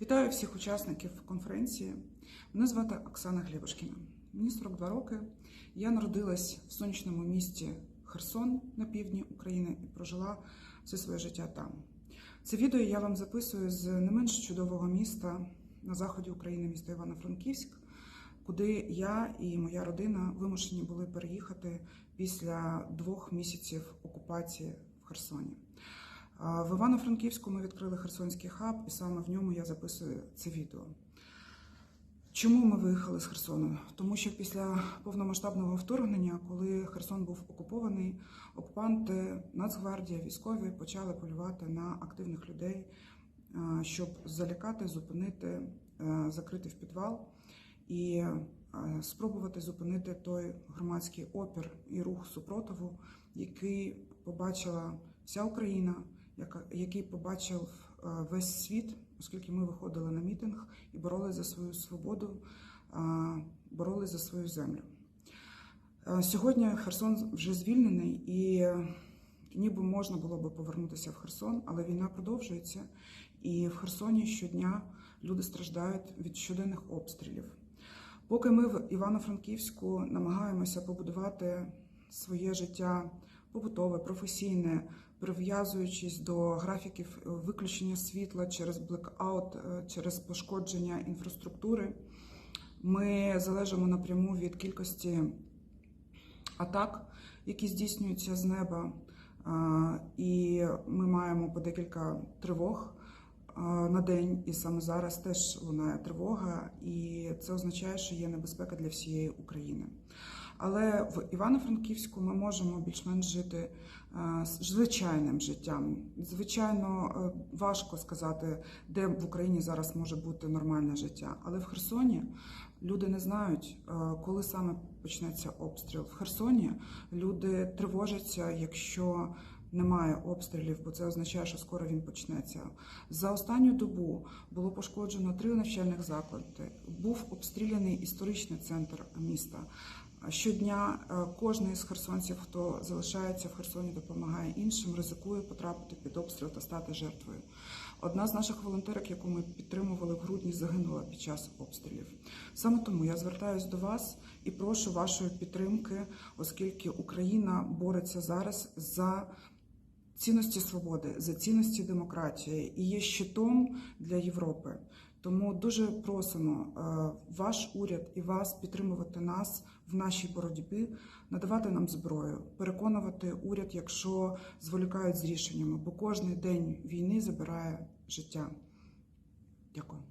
Вітаю всіх учасників конференції. Мене звати Оксана Глібушкіна. Мені 42 роки. Я народилась в сонячному місті Херсон на півдні України і прожила все своє життя там. Це відео я вам записую з не менш чудового міста на заході України, міста Івано-Франківськ, куди я і моя родина вимушені були переїхати після двох місяців окупації в Херсоні. В Івано-Франківську ми відкрили Херсонський хаб, і саме в ньому я записую це відео. Чому ми виїхали з Херсону? Тому що після повномасштабного вторгнення, коли Херсон був окупований, окупанти, Нацгвардія, військові почали полювати на активних людей, е, щоб залякати, зупинити, е, закрити в підвал і е, спробувати зупинити той громадський опір і рух супротиву, який побачила вся Україна, який побачив е, весь світ, оскільки ми виходили на мітинг і боролися за свою свободу, е, боролися за свою землю. Е, Сьогодні Херсон вже звільнений, і ніби можна було би повернутися в Херсон, але війна продовжується, і в Херсоні щодня люди страждають від щоденних обстрілів. Поки ми в Івано-Франківську намагаємося побудувати своє життя побутове, професійне, прив'язуючись до графіків е, виключення світла через блекаут, е, через пошкодження інфраструктури, ми залежимо напряму від кількості атак, які здійснюються з неба. І ми маємо по декілька тривог на день, і саме зараз теж лунає тривога, і це означає, що є небезпека для всієї України. Але в Івано-Франківську ми можемо більш-менш жити з звичайним життям. Звичайно, е, важко сказати, де в Україні зараз може бути нормальне життя. Але в Херсоні люди не знають, е, коли саме почнеться обстріл. В Херсоні люди тривожаться, якщо немає обстрілів, бо це означає, що скоро він почнеться. За останню добу було пошкоджено три навчальних заклади. Був обстріляний історичний центр міста. Щодня е, кожен із херсонців, хто залишається в Херсоні, допомагає іншим, ризикує потрапити під обстріл та стати жертвою. Одна з наших волонтерок, яку ми підтримували в грудні, загинула під час обстрілів. Саме тому я звертаюся до вас і прошу вашої підтримки, оскільки Україна бореться зараз за цінності свободи, за цінності демократії і є щитом для Європи. Тому дуже просимо е, ваш уряд і вас підтримувати нас в нашій боротьбі, надавати нам зброю, переконувати уряд, якщо зволікають з рішеннями, бо кожний день війни забирає життя. Дякую.